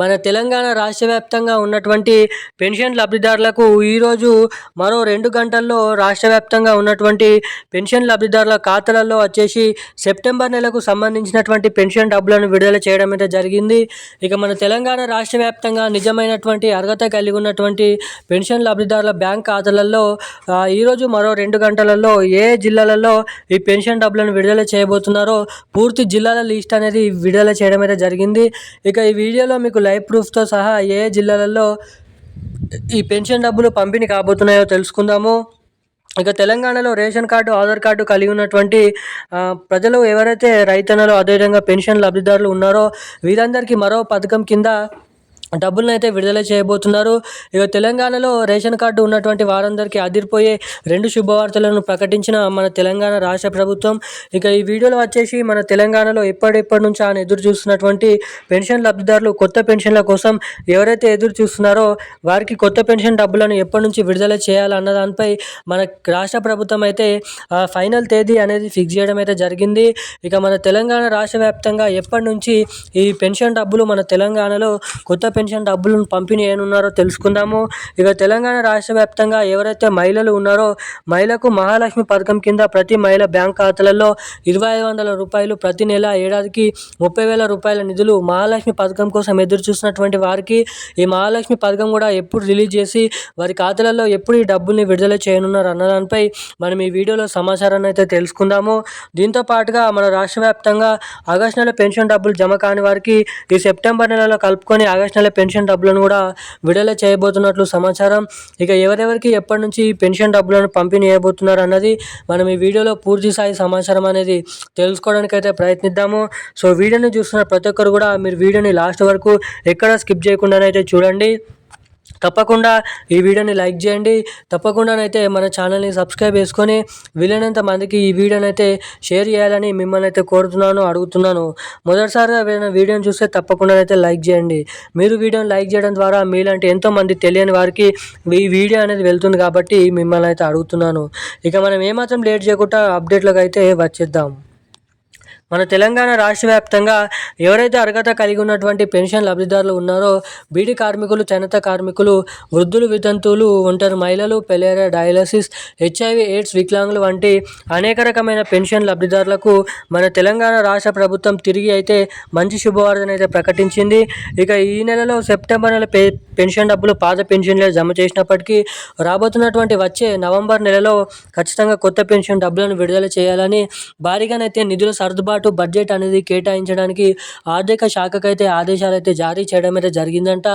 మన తెలంగాణ రాష్ట్ర వ్యాప్తంగా ఉన్నటువంటి పెన్షన్ లబ్ధిదారులకు ఈరోజు మరో రెండు గంటల్లో రాష్ట్ర వ్యాప్తంగా ఉన్నటువంటి పెన్షన్ లబ్ధిదారుల ఖాతాలలో వచ్చేసి సెప్టెంబర్ నెలకు సంబంధించినటువంటి పెన్షన్ డబ్బులను విడుదల చేయడం అయితే జరిగింది. ఇక మన తెలంగాణ రాష్ట్ర వ్యాప్తంగా నిజమైనటువంటి అర్హత కలిగి ఉన్నటువంటి పెన్షన్ లబ్ధిదారుల బ్యాంక్ ఖాతాలలో ఈరోజు మరో రెండు గంటలలో ఏ జిల్లాలలో ఈ పెన్షన్ డబ్బులను విడుదల చేయబోతున్నారో పూర్తి జిల్లాల లిస్ట్ అనేది విడుదల చేయడం అయితే జరిగింది. ఇక ఈ వీడియోలో మీకు లైవ్ ప్రూఫ్తో సహా ఏ జిల్లాలలో ఈ పెన్షన్ డబ్బులు పంపిణీ కాబోతున్నాయో తెలుసుకుందాము. ఇక తెలంగాణలో రేషన్ కార్డు ఆధార్ కార్డు కలిగి ఉన్నటువంటి ప్రజలు ఎవరైతే రైతన్నలు అదేవిధంగా పెన్షన్ లబ్ధిదారులు ఉన్నారో వీరందరికీ మరో పథకం కింద డబ్బులను అయితే విడుదల చేయబోతున్నారు. ఇక తెలంగాణలో రేషన్ కార్డు ఉన్నటువంటి వారందరికీ అదిరిపోయే రెండు శుభవార్తలను ప్రకటించిన మన తెలంగాణ రాష్ట్ర ప్రభుత్వం. ఇక ఈ వీడియోలో వచ్చేసి మన తెలంగాణలో ఎప్పటిప్పటి నుంచి ఆయన ఎదురు చూస్తున్నటువంటి పెన్షన్ లబ్ధిదారులు కొత్త పెన్షన్ల కోసం ఎవరైతే ఎదురు చూస్తున్నారో వారికి కొత్త పెన్షన్ డబ్బులను ఎప్పటి నుంచి విడుదల చేయాలన్న దానిపై మన రాష్ట్ర ప్రభుత్వం అయితే ఫైనల్ తేదీ అనేది ఫిక్స్ చేయడం అయితే జరిగింది. ఇక మన తెలంగాణ రాష్ట్ర వ్యాప్తంగా ఎప్పటి నుంచి ఈ పెన్షన్ డబ్బులు మన తెలంగాణలో కొత్త పెన్షన్ డబ్బులను పంపిణీ ఏనున్నారో తెలుసుకుందాము. ఇక తెలంగాణ రాష్ట్ర వ్యాప్తంగా ఎవరైతే మహిళలు ఉన్నారో మహిళకు మహాలక్ష్మి పథకం కింద ప్రతి మహిళ బ్యాంక్ ఖాతాలలో ఇరవై ఐదు వందల రూపాయలు ప్రతి నెల ఏడాదికి ముప్పై వేల రూపాయల నిధులు మహాలక్ష్మి పథకం కోసం ఎదురు చూసినటువంటి వారికి ఈ మహాలక్ష్మి పథకం కూడా ఎప్పుడు రిలీజ్ చేసి వారి ఖాతాలలో ఎప్పుడు ఈ డబ్బుల్ని విడుదల చేయనున్నారు అన్న దానిపై మనం ఈ వీడియోలో సమాచారాన్ని అయితే తెలుసుకుందాము. దీంతో పాటుగా మన రాష్ట్ర వ్యాప్తంగా ఆగస్టు నెల పెన్షన్ డబ్బులు జమ కాని వారికి ఈ సెప్టెంబర్ నెలలో కలుపుకొని ఆగస్టు నెల పెన్షన్ డబ్బులను కూడా విడుదల చేయబోతున్నట్లు సమాచారం. ఇక ఎవరెవరికి ఎప్పటి నుంచి పెన్షన్ డబ్బులను పంపిణీ చేయబోతున్నారు అన్నది మనం ఈ వీడియోలో పూర్తి స్థాయి సమాచారం అనేది తెలుసుకోవడానికి అయితే ప్రయత్నిద్దాము. సో వీడియోని చూస్తున్న ప్రతి ఒక్కరు కూడా మీరు వీడియోని లాస్ట్ వరకు ఎక్కడ స్కిప్ చేయకుండానైతే చూడండి. తప్పకుండా ఈ వీడియోని లైక్ చేయండి. తప్పకుండానైతే మన ఛానల్ని సబ్స్క్రైబ్ చేసుకొని వీలైనంత మందికి ఈ వీడియోని అయితే షేర్ చేయాలని మిమ్మల్ని అయితే కోరుతున్నాను అడుగుతున్నాను. మొదటిసారిగా ఏదైనా వీడియోని చూస్తే తప్పకుండా అయితే లైక్ చేయండి. మీరు వీడియోని లైక్ చేయడం ద్వారా మీలాంటి ఎంతోమంది తెలియని వారికి ఈ వీడియో అనేది వెళ్తుంది కాబట్టి మిమ్మల్ని అయితే అడుగుతున్నాను. ఇక మనం ఏమాత్రం లేట్ చేయకుండా అప్డేట్లకు అయితే వచ్చేద్దాం. మన తెలంగాణ రాష్ట్ర వ్యాప్తంగా ఎవరైతే అర్హత కలిగి ఉన్నటువంటి పెన్షన్ లబ్ధిదారులు ఉన్నారో బీడీ కార్మికులు చేనేత కార్మికులు వృద్ధులు వితంతువులు ఒంటరి మహిళలు పెలేర డయాలసిస్ హెచ్ఐవి ఎయిడ్స్ వికలాంగులు వంటి అనేక రకమైన పెన్షన్ లబ్ధిదారులకు మన తెలంగాణ రాష్ట్ర ప్రభుత్వం తిరిగి అయితే మంచి శుభవార్తను అయితే ప్రకటించింది. ఇక ఈ నెలలో సెప్టెంబర్ నెల పే పెన్షన్ డబ్బులు పాత పెన్షన్లే జమ చేసినప్పటికీ రాబోతున్నటువంటి వచ్చే నవంబర్ నెలలో ఖచ్చితంగా కొత్త పెన్షన్ డబ్బులను విడుదల చేయాలని భారీగానైతే నిధుల సర్దుబాటు బడ్జెట్ అనేది కేటాయించడానికి ఆర్థిక శాఖకైతే ఆదేశాలు అయితే జారీ చేయడం అయితే జరిగిందంట.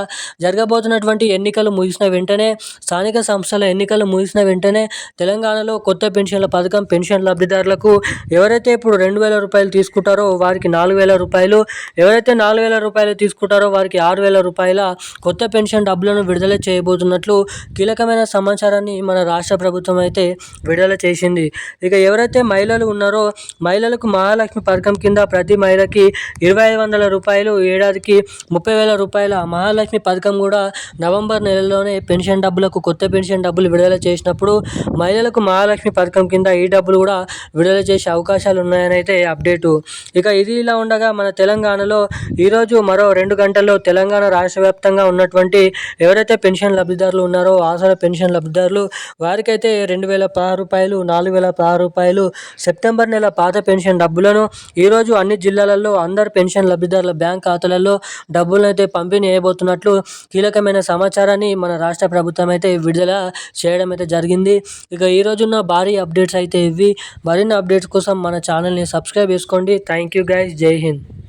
జరగబోతున్నటువంటి ఎన్నికలు ముగిసిన వెంటనే స్థానిక సంస్థల ఎన్నికలు ముగిసిన వెంటనే తెలంగాణలో కొత్త పెన్షన్ల పథకం పెన్షన్ లబ్ధిదారులకు ఎవరైతే ఇప్పుడు రెండు వేల రూపాయలు తీసుకుంటారో వారికి నాలుగు వేల రూపాయలు ఎవరైతే నాలుగు వేల రూపాయలు తీసుకుంటారో వారికి ఆరు వేల రూపాయల కొత్త పెన్షన్ పెన్షన్ డబ్బులను విడుదల చేయబోతున్నట్లు కీలకమైన సమాచారాన్ని మన రాష్ట్ర ప్రభుత్వం అయితే విడుదల చేసింది. ఇక ఎవరైతే మహిళలు ఉన్నారో మహిళలకు మహాలక్ష్మి పథకం కింద ప్రతి మహిళకి ఇరవై ఐదు వందల రూపాయలు ఏడాదికి ముప్పై వేల రూపాయల మహాలక్ష్మి పథకం కూడా నవంబర్ నెలలోనే పెన్షన్ డబ్బులకు కొత్త పెన్షన్ డబ్బులు విడుదల చేసినప్పుడు మహిళలకు మహాలక్ష్మి పథకం కింద ఈ డబ్బులు కూడా విడుదల చేసే అవకాశాలు ఉన్నాయని అయితే అప్డేటు. ఇక ఇది ఇలా ఉండగా మన తెలంగాణలో ఈరోజు మరో రెండు గంటల్లో తెలంగాణ రాష్ట్ర వ్యాప్తంగా ఉన్నటువంటి ఎవరైతే పెన్షన్ లబ్ధిదారులు ఉన్నారో ఆసరా పెన్షన్ లబ్ధిదారులు వారికైతే రెండు వేల పదహారు రూపాయలు నాలుగు వేల పదహారు రూపాయలు సెప్టెంబర్ నెల పాత పెన్షన్ డబ్బులను ఈరోజు అన్ని జిల్లాలలో అందరు పెన్షన్ లబ్ధిదారుల బ్యాంక్ ఖాతాలలో డబ్బులను అయితే పంపిణీ చేయబోతున్నట్లు కీలకమైన సమాచారాన్ని మన రాష్ట్ర ప్రభుత్వం అయితే విడుదల చేయడం అయితే జరిగింది. ఇక ఈరోజున్న భారీ అప్డేట్స్ అయితే ఇవి. మరిన్ని అప్డేట్స్ కోసం మన ఛానల్ని సబ్స్క్రైబ్ చేసుకోండి. Thank you guys. జై హింద్.